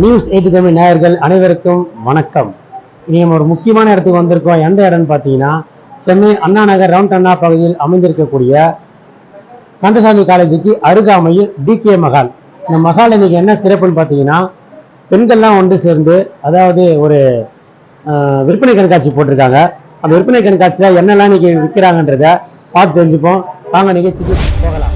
News eighty Tamil நேயர்கள் அனைவருக்கும் வணக்கம். இனி ஒரு முக்கியமான இடத்துக்கு வந்திருக்கோம். எந்த இடம்னு பார்த்தீங்கன்னா சென்னை அண்ணா நகர் ரவுண்ட் அண்ணா பகுதியில் அமைந்திருக்கக்கூடிய கந்தசாமி காலேஜுக்கு அருகாமையில் டிகே மகால் இந்த மகால் இன்னைக்கு என்ன சிறப்புன்னு பார்த்தீங்கன்னா பெண்கள்லாம் ஒன்று சேர்ந்து அதாவது ஒரு விற்பனை கண்காட்சி போட்டிருக்காங்க. அந்த விற்பனை கண்காட்சியில் என்னெல்லாம் இன்னைக்கு விற்கிறாங்கன்றத பார்த்து தெரிஞ்சுப்போம். வாங்க நிகழ்ச்சிக்கு போகலாம்.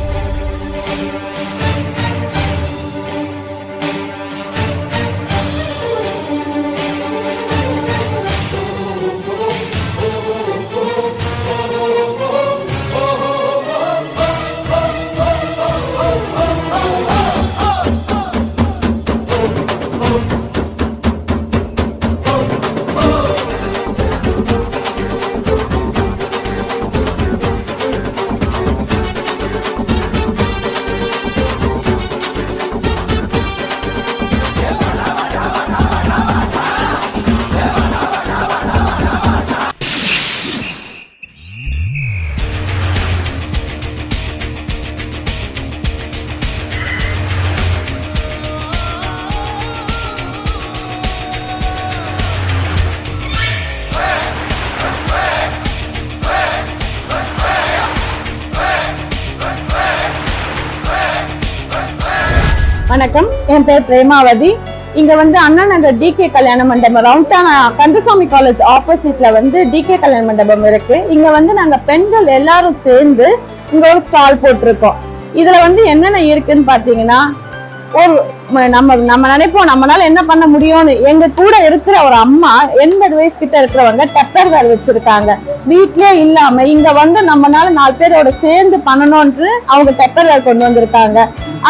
வணக்கம். என் பேர் பிரேமாவதி. இங்க வந்து அண்ணா நகர் டிகே கல்யாண மண்டபம். ரவுண்டான கந்தசாமி காலேஜ் ஆப்போசிட்ல வந்து டிகே கல்யாண மண்டபம் இருக்கு. இங்க வந்து நாங்க பெண்கள் எல்லாரும் சேர்ந்து இங்க ஒரு ஸ்டால் போட்டிருக்கோம். இதுல வந்து என்னென்ன இருக்குன்னு பாத்தீங்கன்னா ஒரு நம்ம நம்ம நினைப்போம் நம்மளால என்ன பண்ண முடியும்னு. எங்க கூட இருக்கிற ஒரு அம்மா எண்பது வயசு கிட்ட இருக்கிறவங்க டெப்பர் வேர் வச்சிருக்காங்க. வீட்லயே இல்லாம இங்க வந்து நம்மனால நாலு பேரோட சேர்ந்து பண்ணணும்ன்று அவங்க டெப்பர் வேர் கொண்டு வந்திருக்காங்க.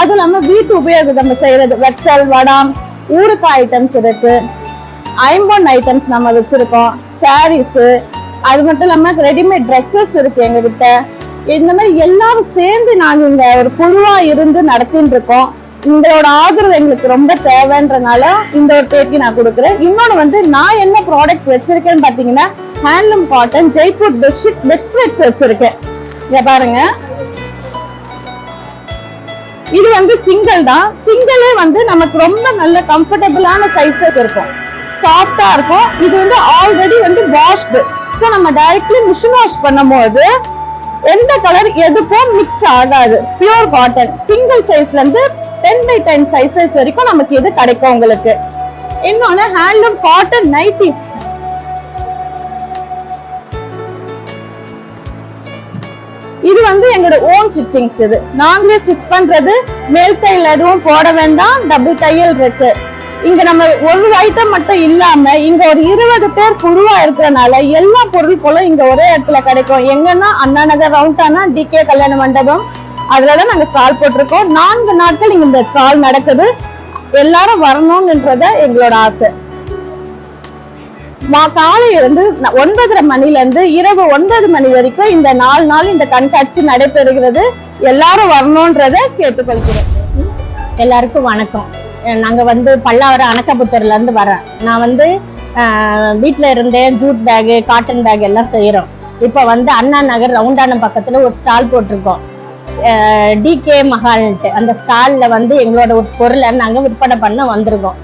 அது இல்லாம வீட்டு உபயோகம் நம்ம செய்யறது வெச்சல் வடம் ஊறுக்காய் ஐட்டம்ஸ் இருக்கு. ஐம்பொன் ஐட்டம்ஸ் நம்ம வச்சிருக்கோம். சாரீஸ் அது மட்டும் இல்லாம ரெடிமேட் ட்ரெஸ்ஸஸ் இருக்கு எங்ககிட்ட. இந்த மாதிரி எல்லாரும் சேர்ந்து நாங்க இங்க ஒரு குழுவா இருந்து நடத்தின்னு இருக்கோம். உங்களோட ஆதரவு எங்களுக்கு ரொம்ப தேவைன்றனால இந்த ஒரு பேட்டி நான் கொடுக்குறேன். இன்னொன்று வந்து நான் என்ன ப்ராடக்ட் வச்சிருக்கேன்னு பார்த்தீங்கன்னா ஹேண்ட்லூம் காட்டன் ஜெய்ப்பூர் பெட்ஷீட் பெட்ஸ்வெட்ஸ் வச்சிருக்கேன். இங்க பாருங்க. இது வந்து சிங்கிள் தான். சிங்கிளே வந்து நமக்கு ரொம்ப நல்ல கம்ஃபர்டபுளான சைஸஸ் இருக்கும். சாஃப்டா இருக்கும். இது வந்து ஆல்ரெடி வந்து வாஷ்டு ஸோ நம்ம டைரக்ட்லி மிஷின் வாஷ் பண்ணும்போது எந்த கலர் எதுக்கும் மிக்ஸ் ஆகாது. பியூர் காட்டன் சிங்கிள் சைஸ்ல இருந்து டென் பை டென் சைசஸ் வரைக்கும் நமக்கு இது கிடைக்கும் உங்களுக்கு? இன்னொன்னு ஹேண்ட்லூம் காட்டன் நைட்டி இது வந்து எங்களோட ஓன் ஸ்டிச்சிங்ஸ் இது. நாங்களே ஸ்டிச் பண்றது மேல் தையல் எதுவும் போட வேண்டாம் டபுள் தையல் இருக்கு. இங்க நம்ம ஒரு ஐட்டம் மட்டும் இல்லாம இங்க ஒரு இருபது பேர் குழுவா இருக்கிறனால எல்லா பொருட்களும் இங்க ஒரே இடத்துல கிடைக்கும். எங்கன்னா அண்ணா நகர் ரவுண்டானா டிகே கல்யாண மண்டபம். அதுலதான் நாங்க ஸ்டால் போட்டிருக்கோம். நான்கு நாட்கள் இங்க இந்த ஸ்டால் நடக்குது. எல்லாரும் வரணும்ன்றத எங்களோட ஆசை. மா- காலை வந்து ஒன்பதரை மணில இருந்து இரவு ஒன்பது மணி வரைக்கும் இந்த நாலு நாள் இந்த கண்காட்சி நடைபெறுகிறது. எல்லாரும் வரணும்ன்றத கேட்டுக்கொள்கிறேன். எல்லாருக்கும் வணக்கம். நாங்கள் நாங்க வந்து பல்லாவரம் அணக்கப்புத்தூர்ல இருந்து வரேன் நான் வந்து வீட்டில் இருந்தேன் இருந்தே ஜூட் பேகு காட்டன் பேக் எல்லாம் செய்யறோம் இப்போ வந்து அண்ணா நகர் ரவுண்டானம் பக்கத்துல ஒரு ஸ்டால் போட்டிருக்கோம். டிகே மஹால்ன்ட்டு அந்த ஸ்டாலில் வந்து எங்களோட ஒரு பொருளை நாங்கள் விற்பனை பண்ண வந்திருக்கோம்.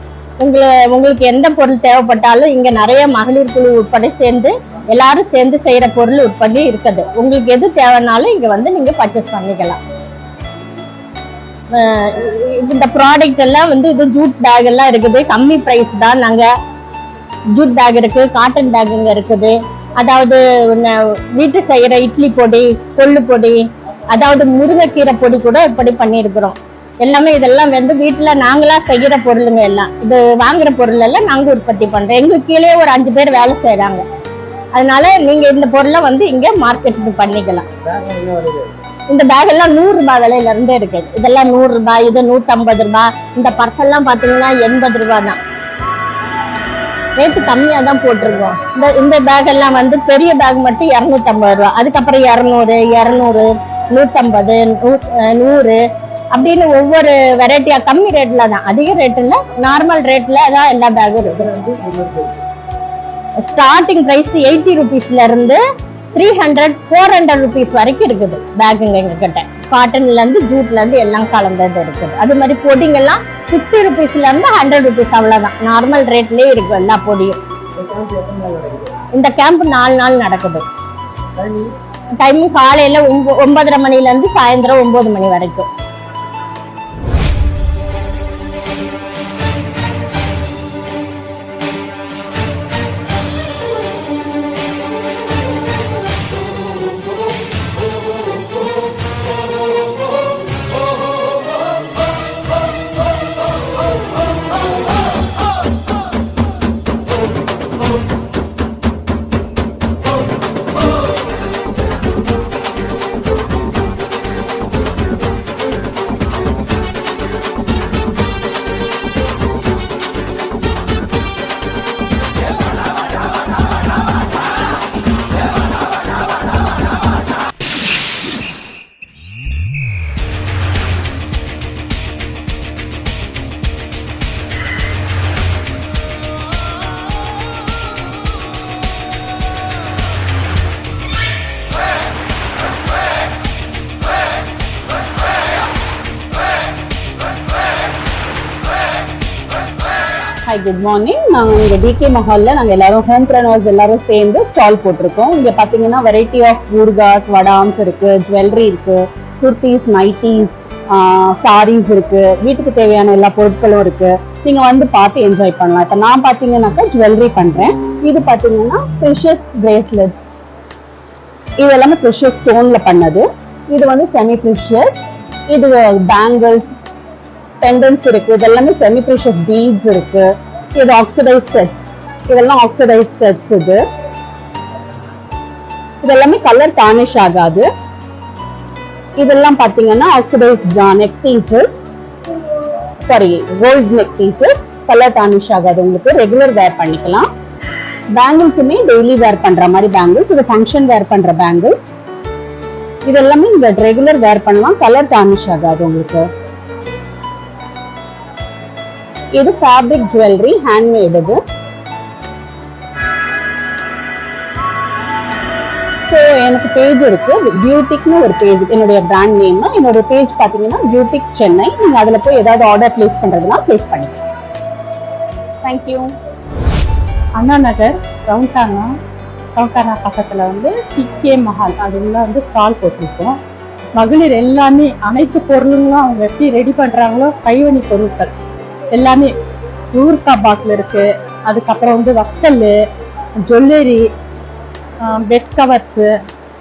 உங்களை உங்களுக்கு எந்த பொருள் தேவைப்பட்டாலும் இங்கே நிறைய மகளிர் குழு உட்பட சேர்ந்து எல்லாரும் சேர்ந்து செய்கிற பொருள் உற்பத்தி இருக்குது. உங்களுக்கு எது தேவைனாலும் இங்கே வந்து நீங்கள் பர்ச்சேஸ் பண்ணிக்கலாம். இந்த ப்ராடக்ட் எல்லாம் வந்து இது ஜூட் பேக் எல்லாம் இருக்குது. கம்மி ப்ரைஸ் தான் நாங்கள் ஜூட் பேக் இருக்குது காட்டன் பேக்குங்க இருக்குது. அதாவது வீட்டு செய்கிற இட்லி பொடி கொள்ளு பொடி அதாவது முருங்கைக்கீரை பொடி கூட இப்படி பண்ணியிருக்கிறோம். எல்லாமே இதெல்லாம் வந்து வீட்டில் நாங்களா செய்கிற பொருளுங்க எல்லாம். இது வாங்குற பொருள் எல்லாம் நாங்கள் உற்பத்தி பண்றோம். எங்களுக்கு கீழே ஒரு அஞ்சு பேர் வேலை செய்கிறாங்க அதனால நீங்க இந்த பொருளை வந்து இங்கே மார்க்கெட்டிங் பண்ணிக்கலாம். இந்த பேக் எல்லாம் நூறு ரூபாய் விலையில இருந்தே இருக்கு. இதெல்லாம் நூறு ரூபாய் இது நூத்தம்பது ரூபாய். இந்த பர்சல்லாம் பார்த்தீங்கன்னா பாத்தீங்கன்னா எண்பது ரூபாய் தான். ரேட்டு கம்மியா தான் போட்டிருக்கோம். இந்த இந்த பேக் எல்லாம் வந்து பெரிய பேக் மட்டும் இரநூத்தம்பது ரூபா அதுக்கப்புறம் இரநூறு இரநூறு நூற்றம்பது நூ- நூறு அப்படின்னு ஒவ்வொரு வெரைட்டியா கம்மி ரேட்ல தான். அதிக ரேட்ல நார்மல் ரேட்ல தான் எல்லா பேகும் இருக்கு ஸ்டார்டிங் ப்ரைஸ் எயிட்டி ருபீஸ்ல இருந்து three hundred four hundred rupees வரைக்கும் இருக்குது பேக்குங்க எங்ககிட்ட. காட்டன்ல இருந்து ஜூட்ல இருந்து எல்லாம் கலந்தது இருக்குது. அது மாதிரி பொடிங்கெல்லாம் ஃபிஃப்டி ருபீஸ்ல இருந்து ஹண்ட்ரட் ருபீஸ் அவ்வளவுதான். நார்மல் ரேட்லயே இருக்கு எல்லா பொடியும். இந்த கேம்ப் நாலு நாள் நடக்குது. டைமும் காலையில ஒம்போ ஒன்பதரை மணில இருந்து சாயந்தரம் ஒன்பது மணி வரைக்கும். ஹாய் குட் மார்னிங் நாங்கள் இங்கே டிகே மஹாலில் நாங்கள் எல்லாரும் ஹோம் ப்ரனர்ஸ் எல்லாரும் சேர்ந்து ஸ்டால் போட்டிருக்கோம். இங்கே பார்த்தீங்கன்னா வெரைட்டி ஆஃப் ஊர்காஸ் வடாம்ஸ் இருக்கு ஜுவல்லரி இருக்குது குர்த்திஸ் நைட்டிஸ் சாரீஸ் இருக்குது வீட்டுக்கு தேவையான எல்லா பொருட்களும் இருக்குது நீங்கள் வந்து பார்த்து என்ஜாய் பண்ணலாம். இப்போ நான் பார்த்தீங்கன்னாக்கா ஜுவல்லரி பண்ணுறேன் இது பார்த்தீங்கன்னா ப்ரெஷஸ் பிரேஸ்லெட்ஸ் இது எல்லாமே ப்ரெஷஸ் ஸ்டோனில் பண்ணது. இது வந்து செமி ப்ரெஷஸ் இது பேங்கிள்ஸ் பெண்டன்ஸ் இருக்கு. இதெல்லாமே செமி ப்ரெஷஸ் பீட்ஸ் இருக்குது இது ஆக்சிடைஸ் செட்ஸ் இதெல்லாம் ஆக்சிடைஸ் செட்ஸ் இது. இதெல்லாமே கலர் டானிஷ் ஆகாது. இதெல்லாம் பாத்தீங்கன்னா oxidise neck pieces sorry gold neck pieces colour tarnish ஆகாது உங்களுக்கு. ரெகுலர் வேர் பண்ணிக்கலாம். பேங்கிள்ஸுமே டெய்லி வேர் பண்ற மாதிரி பேங்கிள்ஸ் இது ஃபங்க்ஷன் வேர் பண்ற பேங்கிள்ஸ் இதெல்லாமே இந்த ரெகுலர் வேர் பண்ணலாம். கலர் டானிஷ் ஆகாது உங்களுக்கு. இது ஃபேப்ரிக் ஜுவல்லரி ஹேண்ட்மேட் இது. ஸோ எனக்கு பேஜ் இருக்கு. பியூட்டிக்னு ஒரு பேஜ் என்னுடைய பிராண்ட் நேம் என்னோட பேஜ் பார்த்தீங்கன்னா பியூட்டிக் சென்னை நீங்கள் அதில் போய் ஏதாவது ஆர்டர் ப்ளேஸ் பண்ணுறதுனா ப்ளேஸ் பண்ணிக்கலாம். தேங்க்யூ அண்ணா நகர் ரவுண்டானா ரவுண்டானா பக்கத்தில் வந்து டிகே மஹால் அது உள்ள வந்து ஸ்டால் போட்டிருக்கோம். மகளிர் எல்லாமே அனைத்து பொருளுங்களும் அவங்க எப்படி ரெடி பண்ணுறாங்களோ கைவணி பொருட்கள். எல்லாமே ஊர்கா பாட்டில் இருக்கு. அதுக்கப்புறம் வந்து வக்கல் jewellery bed covers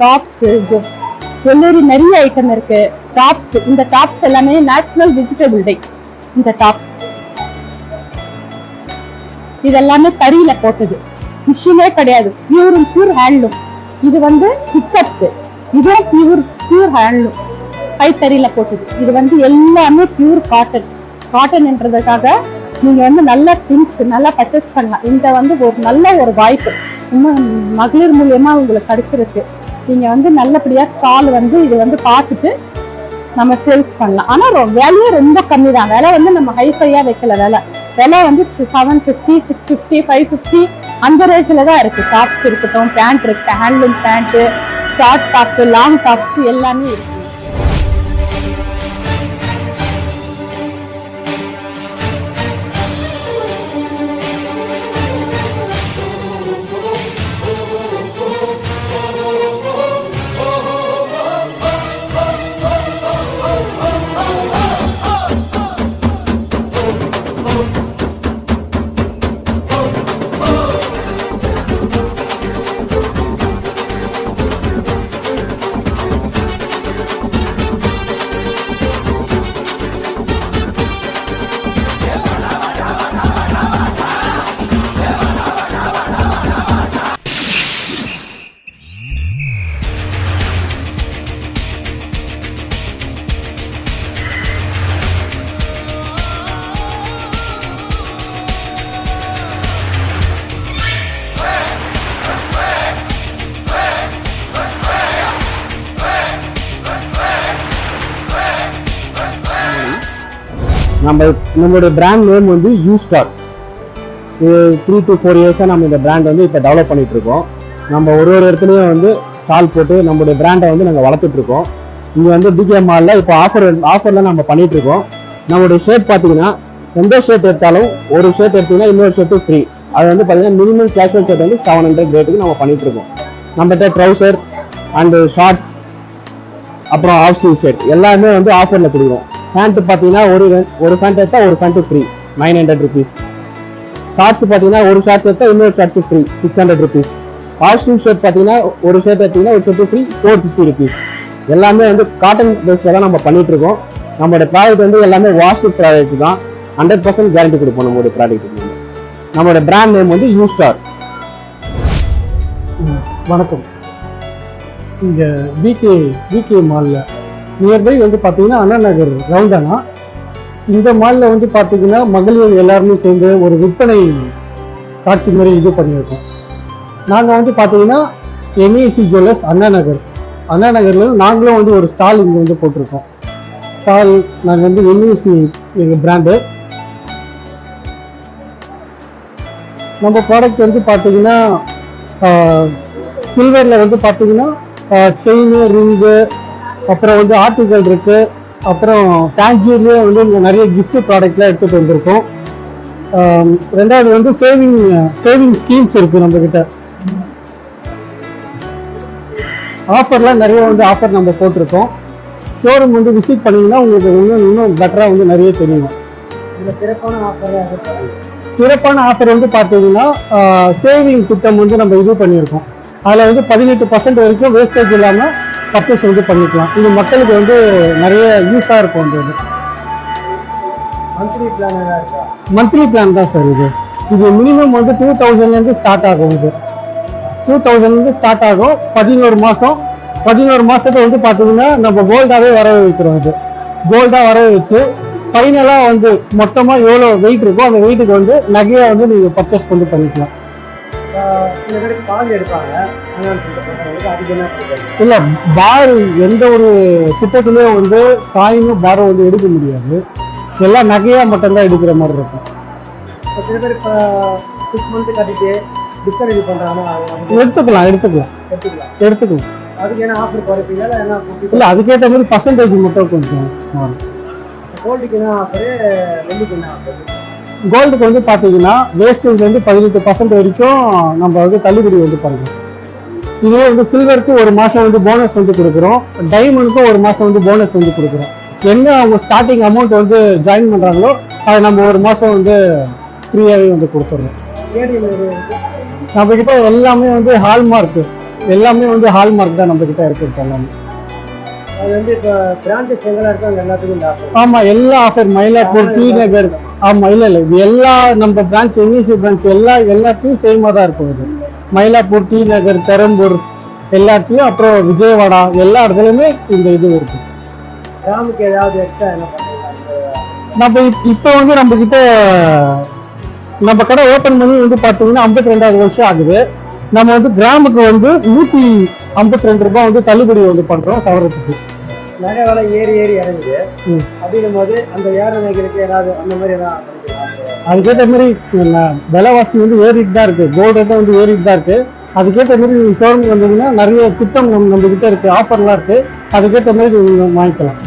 tops jewellery நிறைய ஐட்டம் இருக்குது டாப்ஸ் இந்த டாப்ஸ் எல்லாமே நேஷனல் வெஜிடபிள் டே இந்த டாப்ஸ் இதெல்லாமே தறியில போட்டது. மிஷினே கிடையாது. பியூர் பியூர் ஹேண்ட்லூம் இது வந்து ஹிக்கப் இதுவும் பியூர் பியூர் ஹேண்ட்லூம் கைத்தறியில போட்டது. இது வந்து எல்லாமே பியூர் காட்டன் காட்டன்ன்றதுக்காக நீங்க வந்து நல்ல திங்ஸ் நல்லா பர்ச்சேஸ் பண்ணலாம். இந்த வந்து ஒரு நல்ல ஒரு வாய்ப்பு. இன்னும் மகளிர் மூலியமா உங்களுக்கு கிடைச்சிருக்கு. நீங்க வந்து நல்லபடியா ஸ்டால் வந்து இது வந்து பார்த்துட்டு நம்ம சேல்ஸ் பண்ணலாம். ஆனா விலையே ரொம்ப கம்மி தான் விலை வந்து நம்ம ஹைஃபையா வைக்கல விலை. விலை வந்து seven fifty six fifty five fifty அந்த ரேஞ்சில் தான் இருக்கு. டாப்ஸ் இருக்கட்டும் பேண்ட் இருக்கு handloom pant short tops long tops எல்லாமே இருக்கு. நம்ம நம்மளோட பிராண்ட் நேம் வந்து யூ ஸ்டார் இது த்ரீ டு ஃபோர் இயர்ஸாக நம்ம இந்த பிராண்ட் வந்து இப்போ டெவலப் பண்ணிட்டு இருக்கோம் நம்ம ஒரு ஒரு இடத்துலையும் வந்து ஸ்டால் போட்டு நம்மளுடைய பிராண்டை வந்து நாங்கள் வளர்த்துட்டு இருக்கோம் இங்கே வந்து பிகே மாலில் இப்போ ஆஃபர் ஆஃபரில் நம்ம பண்ணிட்டு இருக்கோம் நம்மளுடைய ஷர்ட் பார்த்தீங்கன்னா எந்த ஷர்ட் எடுத்தாலும் ஒரு ஷர்ட் எடுத்தீங்கன்னா இன்னொரு ஷர்ட்டு ஃப்ரீ அது வந்து பார்த்தீங்கன்னா மினிமம் கேஷுவல் ஷர்ட் வந்து செவன் ஹண்ட்ரட் ரேட்டுக்கு நம்ம பண்ணிட்டு இருக்கோம் நம்மகிட்ட ட்ரௌசர் அண்டு ஷார்ட்ஸ் அப்புறம் ஆஃப் ஸ்லீவ் ஷர்ட் எல்லாமே வந்து ஆஃபரில் கொடுக்குறோம். பேண்ட் பார்த்தீங்கன்னா ஒரு ஒரு பேண்ட் எடுத்தா ஒரு pant free nine hundred rupees shorts பார்த்தீங்கன்னா ஒரு ஷார்ட் எடுத்தா இன்னொரு short free six hundred rupees half sleeve shirt பார்த்தீங்கன்னா ஒரு ஷர்ட் எடுத்தீங்கன்னா ஒரு shirt free four fifty rupees எல்லாமே வந்து காட்டன் பேஸ்ல தான் நம்ம பண்ணிட்டு இருக்கோம். நம்மளோட ப்ராடக்ட் வந்து எல்லாமே வாஷ்டு ப்ராடக்ட் தான். ஹண்ட்ரட் பர்சன்ட் கேரண்டி கொடுப்போம் நம்மளோட ப்ராடக்ட் நம்மளோட பிராண்ட் நேம் வந்து யூ ஸ்டார் வணக்கம். இங்கே பிகே பிகே மாலில் நியர்பை வந்து பார்த்தீங்கன்னா அண்ணா நகர் ரவுண்டானா. இந்த மாலில் வந்து பார்த்தீங்கன்னா மகளிர் எல்லாருமே சேர்ந்து ஒரு விற்பனை காட்சி மாதிரி இது பண்ணியிருக்கோம். நாங்கள் வந்து பார்த்தீங்கன்னா என்ஏசி ஜுவல்லர்ஸ் அண்ணா நகர். அண்ணா நகரில் நாங்களும் வந்து ஒரு ஸ்டால் இங்கே வந்து போட்டிருக்கோம். ஸ்டால் நாங்கள் வந்து என்ஏசி எங்கள் பிராண்டு நம்ம ப்ராடக்ட் வந்து பார்த்தீங்கன்னா சில்வரில் வந்து பார்த்தீங்கன்னா செயின் ரிங்கு அப்புறம் வந்து ஆர்டிகல் இருக்கு. அப்புறம் டேஞ்சூர்லேயே வந்து இங்க நிறைய gift ப்ராடக்ட்லாம் எடுத்துகிட்டு வந்திருக்கோம். ரெண்டாவது வந்து சேவிங் சேவிங் ஸ்கீம்ஸ் இருக்கு நம்ம கிட்ட ஆஃபர்லாம் நிறைய வந்து ஆஃபர் நம்ம போட்டிருக்கோம். ஷோரூம் வந்து விசிட் பண்ணீங்கன்னா உங்களுக்கு இன்னும் இன்னும் பெட்டராக வந்து நிறைய தெரியும். சிறப்பான ஆஃபர் வந்து பார்த்தீங்கன்னா சேவிங் திட்டம் வந்து நம்ம இது பண்ணியிருக்கோம். அதில் வந்து பதினெட்டு பர்சன்ட் வரைக்கும் வேஸ்டேஜ் இல்லாமல் பர்ச்சேஸ் வந்து பண்ணிக்கலாம். இது மக்களுக்கு வந்து நிறைய யூஸாக இருக்கும் அந்த இது. மந்த்லி பிளான் தான் சார் இது. இது மினிமம் வந்து டூ தௌசண்ட்லேருந்து ஸ்டார்ட் ஆகும் இது. டூ தௌசண்ட்லேருந்து ஸ்டார்ட் ஆகும். பதினோரு மாதம் பதினோரு மாதத்தை வந்து பார்த்தீங்கன்னா நம்ம கோல்டாகவே வர வைக்கிறோம் இது. கோல்டாக வர வச்சு ஃபைனலாக வந்து மொத்தமாக எவ்வளோ வெயிட் இருக்கோ அந்த வெயிட்டுக்கு வந்து நகையை வந்து நீங்கள் பர்ச்சேஸ் பண்ணி பண்ணிக்கலாம். இல்ல பார் எந்த ஒரு திட்டத்திலயும் வந்து காயினும் பாரம் வந்து எடுக்க முடியாது. எல்லாம் நகையா மட்டும்தான் எடுக்கிற மாதிரி இருக்கும். எடுத்துக்கலாம் எடுத்துக்கலாம். எடுத்துக்கலாம். இல்ல அதுக்கேற்ற மாதிரி பர்சன்டேஜ் மட்டும் கொஞ்சம். மாறும் கோல்டுக்கு வந்து பாத்தீங்கன்னா வேஸ்டேஜ் வந்து பதினெட்டு பர்சன்ட் வரைக்கும் நம்ம வந்து தள்ளுபடி வந்து பண்ணுறோம் இதுவே வந்து சில்வருக்கு ஒரு மாசம் வந்து போனஸ் வந்து கொடுக்குறோம். டைமண்டுக்கும் ஒரு மாசம் வந்து போனஸ் வந்து கொடுக்குறோம். என்ன அவங்க ஸ்டார்டிங் அமௌண்ட் வந்து ஜாயின் பண்றாங்களோ அதை நம்ம ஒரு மாசம் வந்து ஃப்ரீயாகவே வந்து கொடுத்துட்றோம் நம்ம கிட்ட எல்லாமே வந்து ஹால்மார்க் எல்லாமே வந்து ஹால்மார்க் தான் நம்ம கிட்ட இருக்கு இப்ப எல்லாமே ஆமா எல்லா ஆஃபர் மயிலாப்பூர் டி நகர் ஆமா இல்ல இல்ல. எல்லா நம்ம பிரான்ச் என்இசி பிரான்ச் எல்லா எல்லாத்தையும் சேமா தான் இருக்கும் இது. மயிலாப்பூர் டி நகர் பெரம்பூர் எல்லாத்தையும் அப்புறம் விஜயவாடா எல்லா இடத்துலயுமே இந்த இது இருக்கு. நம்ம இப்- இப்போ வந்து நம்ம கிட்ட நம்ம கடை ஓபன் பண்ணி வந்து பாத்தீங்கன்னா ஐம்பத்தி ரெண்டாவது வருஷம் ஆகுது. நம்ம வந்து கிராமுக்கு வந்து நூத்தி ஐம்பத்தி ரெண்டு ரூபாய் வந்து தள்ளுபடி வந்து பண்றோம் சவரத்துக்கு. நிறைய விலை ஏறி ஏறி இறங்குது. அப்படின்னும் போது அந்த ஏறனைகளுக்கு ஏதாவது அந்த மாதிரி ஏதாவது. அதுக்கேற்ற மாதிரி விலைவாசி வந்து ஏறிட்டு தான் இருக்கு. கோல்டு தான் வந்து ஏறிட்டு தான் இருக்கு. அதுக்கேற்ற மாதிரி நீங்க ஷோரூம் வந்தீங்கன்னா நிறைய திட்டம் நம்ம நம்ம கிட்ட இருக்கு ஆஃபர்லாம் இருக்கு. அதுக்கேற்ற மாதிரி நீங்க வாங்கிக்கலாம்.